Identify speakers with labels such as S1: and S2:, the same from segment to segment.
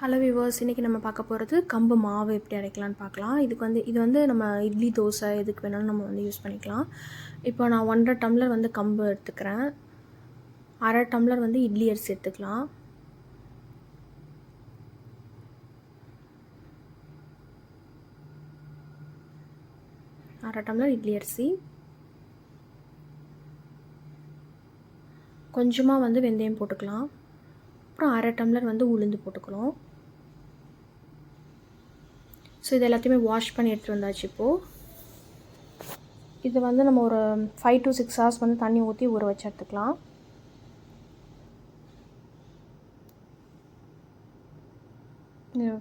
S1: Hello viewers இன்றைக்கி நம்ம பார்க்க போகிறது கம்பு மாவு எப்படி அரைக்கலாம்னு பார்க்கலாம். இதுக்கு வந்து இது வந்து நம்ம இட்லி தோசை எதுக்கு வேணாலும் நம்ம வந்து யூஸ் பண்ணிக்கலாம். இப்போ நான் ஒன்றரை டம்ளர் வந்து கம்பு எடுத்துக்கிறேன். அரை டம்ளர் வந்து இட்லி அரிசி எடுத்துக்கலாம். அரை டம்ளர் இட்லி அரிசி. கொஞ்சமாக வந்து வெந்தயம் போட்டுக்கலாம். அப்புறம் அரை டம்ளர் வந்து உளுந்து போட்டுக்கணும். ஸோ இது எல்லாத்தையுமே வாஷ் பண்ணி எடுத்துகிட்டு வந்தாச்சு இப்போது இது வந்து நம்ம ஒரு ஃபைவ் டு சிக்ஸ் ஹவர்ஸ் வந்து தண்ணி ஊற்றி ஊற வச்சு எடுத்துக்கலாம்.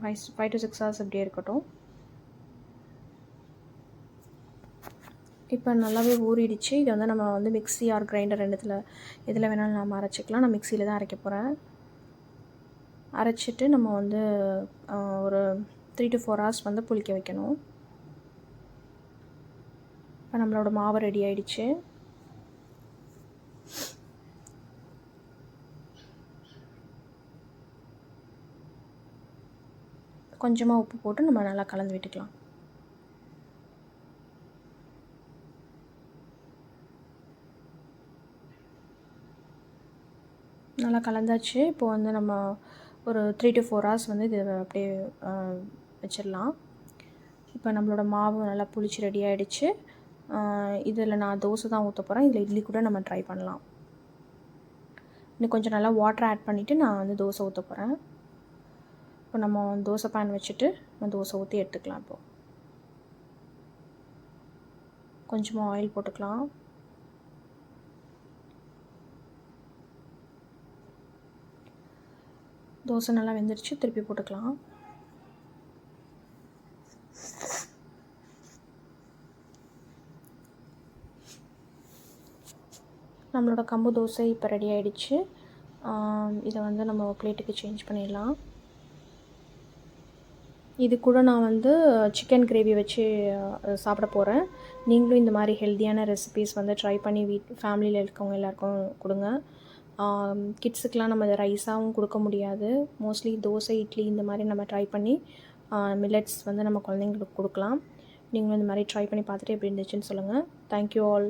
S1: Five five to six hours அப்படியே இருக்கட்டும். இப்போ நல்லாவே ஊறிடுச்சு. இதை வந்து நம்ம வந்து மிக்சி ஆர் கிரைண்டர் ரெண்டுத்தில் எதில் வேணாலும் நம்ம அரைச்சிக்கலாம். நான் மிக்சியில் தான் அரைக்க போகிறேன் அரைச்சிட்டு நம்ம வந்து ஒரு த்ரீ டு ஃபோர் ஹவர்ஸ் வந்து புளிக்க வைக்கணும். இப்போ நம்மளோட மாவு ரெடி ஆயிடுச்சு. கொஞ்சமாக உப்பு போட்டு நம்ம நல்லா கலந்து விட்டுக்கலாம். நல்லா கலந்தாச்சு. இப்போ வந்து நம்ம ஒரு த்ரீ டு ஃபோர் ஹவர்ஸ் வந்து இது அப்படியே வச்சிடலாம். இப்போ நம்மளோட மாவு நல்லா புளிச்சு ரெடி ஆகிடுச்சு இதில் நான் தோசை தான் ஊற்ற போகிறேன் இதில் இட்லி கூட நம்ம ட்ரை பண்ணலாம். இன்னும் கொஞ்சம் நல்லா வாட்டர் ஆட் பண்ணிவிட்டு நான் வந்து தோசை ஊற்ற போகிறேன் இப்போ நம்ம தோசை பேன் வச்சுட்டு நம்ம தோசை ஊற்றி எடுத்துக்கலாம் இப்போது கொஞ்சமாக ஆயில் போட்டுக்கலாம். தோசை நல்லா வெந்துருச்சு திருப்பி போட்டுக்கலாம். நம்மளோட கம்பு தோசை இப்போ ரெடி ஆகிடுச்சு இதை வந்து நம்ம பிளேட்டுக்கு சேஞ்ச் பண்ணிடலாம். இது கூட நான் வந்து சிக்கன் கிரேவி வச்சு சாப்பிட போகிறேன் நீங்களும் இந்த மாதிரி ஹெல்த்தியான ரெசிபீஸ் வந்து ட்ரை பண்ணி வீட் ஃபேமிலியில் இருக்கவங்க எல்லாருக்கும் கொடுங்க. கிட்ஸுக்கெலாம் நம்ம ரைஸாகவும் கொடுக்க முடியாது. மோஸ்ட்லி தோசை இட்லி இந்த மாதிரி நம்ம ட்ரை பண்ணி மில்லட்ஸ் வந்து நம்ம குழந்தைங்களுக்கு கொடுக்கலாம். நீங்களும் இந்த மாதிரி ட்ரை பண்ணி பார்த்துட்டு எப்படி இருந்துச்சுன்னு சொல்லுங்கள் தேங்க்யூ ஆல்